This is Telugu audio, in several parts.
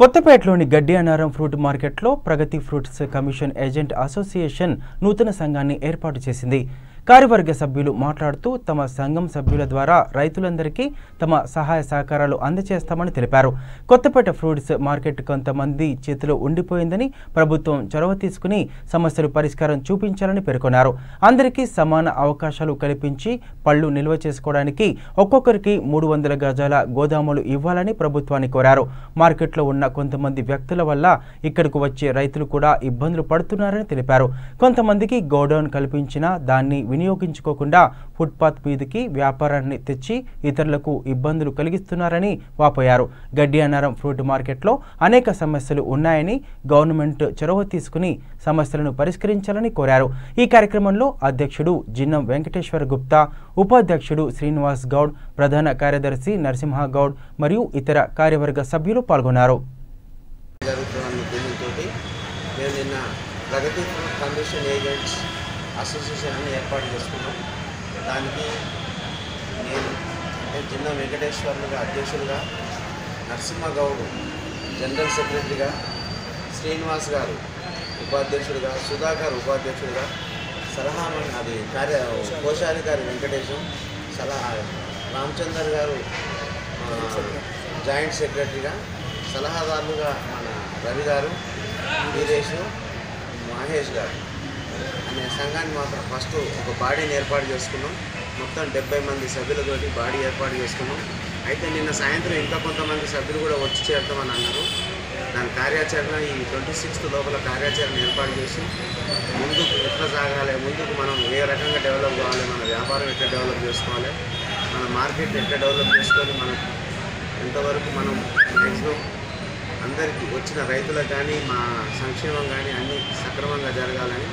కొత్తపేటలోని గడ్డి అన్నారం ఫ్రూట్ మార్కెట్లో Pragati fruits commission agent association నూతన సంఘాన్ని ఏర్పాటు చేసింది. కార్యవర్గ సభ్యులు మాట్లాడుతూ తమ సంఘం సభ్యుల ద్వారా రైతులందరికీ తమ సహాయ సహకారాలు అందజేస్తామని తెలిపారు. కొత్తపేట ఫ్రూట్స్ మార్కెట్ కొంతమంది చేతిలో ఉండిపోయిందని ప్రభుత్వం చొరవ తీసుకుని సమస్యలు పరిష్కారం చూపించాలని పేర్కొన్నారు. అందరికీ సమాన అవకాశాలు కల్పించి పళ్ళు నిల్వ చేసుకోవడానికి ఒక్కొక్కరికి మూడు వందల గజాల గోదాములు ఇవ్వాలని ప్రభుత్వాన్ని కోరారు. మార్కెట్లో ఉన్న కొంతమంది వ్యక్తుల వల్ల ఇక్కడకు వచ్చే రైతులు కూడా ఇబ్బందులు పడుతున్నారని తెలిపారు. కొంతమందికి గోడౌన్ కల్పించినా దాన్ని వినియోగించుకోకుండా ఫుట్పాత్ మీదకి వ్యాపారాన్ని తెచ్చి ఇతరులకు ఇబ్బందులు కలిగిస్తున్నారని వాపోయారు. గడ్డి అన్నారం ఫ్రూట్ మార్కెట్లో అనేక సమస్యలు ఉన్నాయని గవర్నమెంట్ చొరవ తీసుకుని సమస్యలను పరిష్కరించాలని కోరారు. ఈ కార్యక్రమంలో అధ్యక్షుడు జిన్నం వెంకటేశ్వర గుప్తా ఉపాధ్యక్షుడు శ్రీనివాస్ గౌడ్ ప్రధాన కార్యదర్శి నరసింహ గౌడ్ మరియు ఇతర కార్యవర్గ సభ్యులు పాల్గొన్నారు. జరుగుతున్న నిన్న ప్రగతి కమిషన్ ఏజెంట్స్ అసోసియేషన్ అని ఏర్పాటు చేసుకున్నాం. దానికి నేను అంటే చిన్న వెంకటేశ్వర్లుగా అధ్యక్షులుగా నరసింహగౌడ్ జనరల్ సెక్రటరీగా శ్రీనివాస్ గారు ఉపాధ్యక్షుడిగా సుధాకర్ ఉపాధ్యక్షుడిగా సలహా అది కార్య కోశాధికారి వెంకటేశం సలహా రామచందర్ గారు జాయింట్ సెక్రటరీగా సలహాదారులుగా మన రవి గారు వీరేష్ మహేష్ గారు. అనే సంఘాన్ని మాత్రం ఫస్ట్ ఒక బాడీని ఏర్పాటు చేసుకున్నాం. మొత్తం డెబ్బై మంది సభ్యులతోటి బాడీ ఏర్పాటు చేసుకున్నాం. అయితే నిన్న సాయంత్రం ఇంకా కొంతమంది సభ్యులు కూడా వచ్చి చేరుతామని అన్నారు. దాని కార్యాచరణ ఈ ట్వంటీ సిక్స్త్ లోపల కార్యాచరణ ఏర్పాటు చేసి ముందుకు ఎట్లా సాగాలి ముందుకు మనం ఏ రకంగా డెవలప్ కావాలి మన వ్యాపారం ఎట్లా డెవలప్ చేసుకోవాలి మన మార్కెట్ ఎట్లా డెవలప్ చేసుకొని మనం ఎంతవరకు మనం మ్యాక్సిమం అందరికీ వచ్చిన రైతులకు కానీ మా సంక్షేమం కానీ అన్నీ సక్రమంగా జరగాలని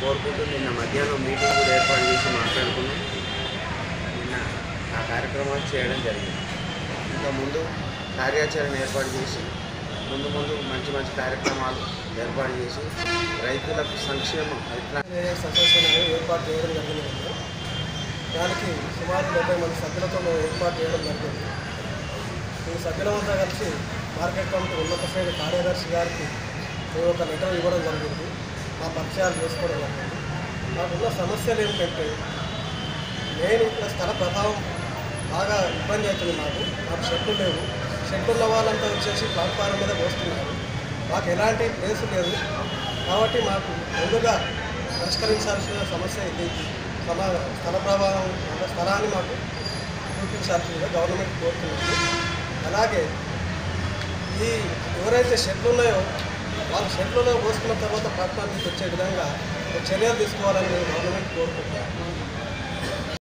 కోరుకుంటూ నిన్న మధ్యాహ్నం మీటింగ్ కూడా ఏర్పాటు చేసి మాట్లాడుకున్నాం. నిన్న ఆ కార్యక్రమాలు చేయడం జరిగింది. ఇంకా ముందు కార్యాచరణ ఏర్పాటు చేసి ముందు ముందు మంచి మంచి కార్యక్రమాలు ఏర్పాటు చేసి రైతులకు సంక్షేమం ఎట్లా ఏర్పాటు చేయడం జరిగింది. దానికి సుమారు డెబ్బై మంది సభ్యులతో మేము ఏర్పాటు చేయడం జరిగింది. ఈ సభ్యులంతా కలిసి మార్కెట్ కమిటీ ఉన్నత శ్రేణి కార్యదర్శి గారికి మేము ఒక లెటర్ ఇవ్వడం జరిగింది. మా పరిచయాలు చేసుకోవడం జరిగింది నాకున్న సమస్యలు ఏమిటంటే నేను ఇక్కడ స్థల ప్రభావం బాగా ఇబ్బంది అవుతుంది మాకు. నాకు షెడ్లు లేవు. షెడ్లు ఉన్న వాళ్ళంతా వచ్చేసి ప్లాట్ఫారం మీద పోస్తున్నారు. మాకు ఎలాంటి ప్లేస్ లేదు. కాబట్టి మాకు ముందుగా పరిష్కరించాల్సిన సమస్య ఇది. స్థల స్థల ప్రభావం అంటే స్థలాన్ని మాకు చూపించాల్సిందిగా గవర్నమెంట్ కోరుతున్నది అలాగే ఈ ఎవరైతే షెడ్లు ఉన్నాయో వాళ్ళు షెడ్లలో పోసుకున్న తర్వాత ప్లాట్ఫామ్ వచ్చే విధంగా చర్యలు తీసుకోవాలని గవర్నమెంట్ కోరుకుంటున్నాను